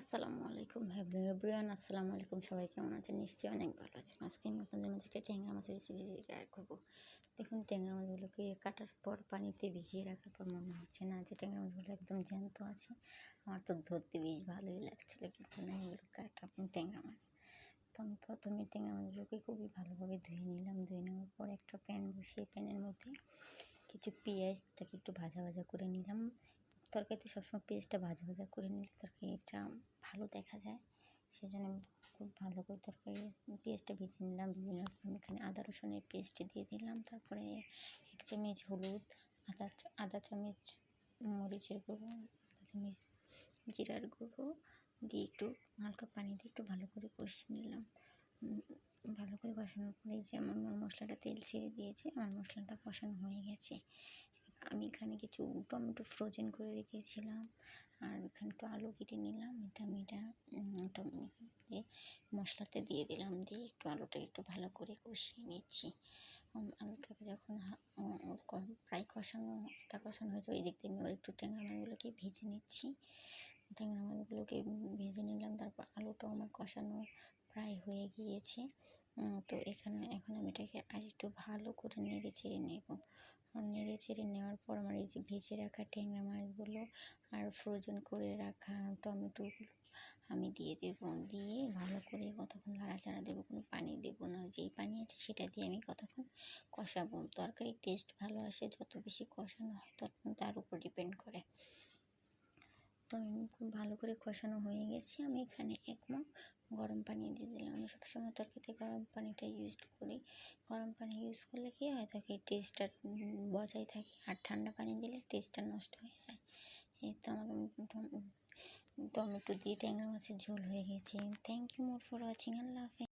আসসালামু আলাইকুম এভরিওয়ান, আসসালামু আলাইকুম। সবাই কেমন আছেন? নিশ্চয়ই অনেক ভালো আছেন। আজকে আমি আপনাদের মাঝে একটা ট্যাংরা মাছের রেসিপি শেয়ার করব। দেখুন, ট্যাংরা মাছগুলোকে কাটার পর পানিতে ভিজিয়ে রাখার পর মনে হচ্ছে না যে ট্যাংরা মাছগুলো একদম জ্যান্ত আছে। আমার তো ধরতে বেশ ভালোই লাগছিল, কিন্তু না, এগুলো কাটা ট্যাংরা মাছ। তো আমি প্রথমে ট্যাংরা মাছগুলোকে খুবই ভালোভাবে ধুয়ে নিলাম। ধুয়ে নেওয়ার পর একটা প্যান বসিয়ে, প্যানের মধ্যে কিছু পেঁয়াজটাকে একটু ভাজা ভাজা করে নিলাম। তরকারিতে সবসময় পেঁয়াজটা ভাজা ভাজা করে নিলে তরকারিটা ভালো দেখা যায়। সেই জন্য খুব ভালো করে তরকারি পেঁয়াজটা ভেজে নিলাম, ভেজে নেওয়ার পর আমি এখানে আদা রসুনের পেস্ট দিয়ে দিলাম। তারপরে এক চামচ হলুদ, আদা আদা চামচ মরিচের গুঁড়ো, আদা চামচ জিরার গুঁড়ো দিয়ে একটু হালকা পানি দিয়ে একটু ভালো করে কষিয়ে নিলাম। ভালো করে কষানোর পরে যে আমার মশলাটা তেল ছেড়ে দিয়েছে, আমার মশলাটা কষানো হয়ে গেছে। আমি এখানে কিছু টমেটো ফ্রোজেন করে রেখেছিলাম। আর এখানে একটু আলু কেটে নিলাম, এটা আমি এটা দিয়ে মশলাতে দিয়ে দিলাম, দিয়ে একটু আলুটাকে একটু ভালো করে কষিয়ে নিচ্ছি। আলুটাকে যখন প্রায় কষানো তা কষানো হয়েছে, ওই দিক দিয়ে আমি একটু ট্যাংরা মাছগুলোকে ভেজে নিচ্ছি। ট্যাংরা মাছগুলোকে ভেজে নিলাম, তারপর আলুটাও আমার কষানো প্রায় হয়ে গিয়েছে। তো এখানে, এখন আমি এটাকে আর একটু ভালো করে নেড়ে চেড়ে নেব। নেড়ে চেড়ে নেওয়ার পর আমার এই যে ভেজে রাখা ট্যাংরা মাছগুলো আর ফ্রোজেন করে রাখা টমেটোগুলো আমি দিয়ে দেব। দিয়ে ভালো করে কতক্ষণ নাড়াচাড়া দেবো, কোনো পানি দেবো না। যেই পানি আছে সেটা দিয়ে আমি কতক্ষণ কষাবো। তরকারির টেস্ট ভালো আসে, যত বেশি কষানো হয় তত তার উপর ডিপেন্ড করে। তো আমি খুব ভালো করে কষানো হয়ে গেছে। আমি এখানে এক গরম পানি দিয়ে দিলাম। আমি সবসময় তরকারিতে গরম পানিটা ইউজ করি। গরম পানি ইউজ করলে কী হয়? তরকারির টেস্টটা বজায় থাকে আর ঠান্ডা পানি দিলে টেস্টটা নষ্ট হয়ে যায়। এই তো আমার টমেটো দিয়ে ট্যাংরা মাছের ঝোল হয়ে গেছে। Thank you more for watching আল্লাহ হাফেজ।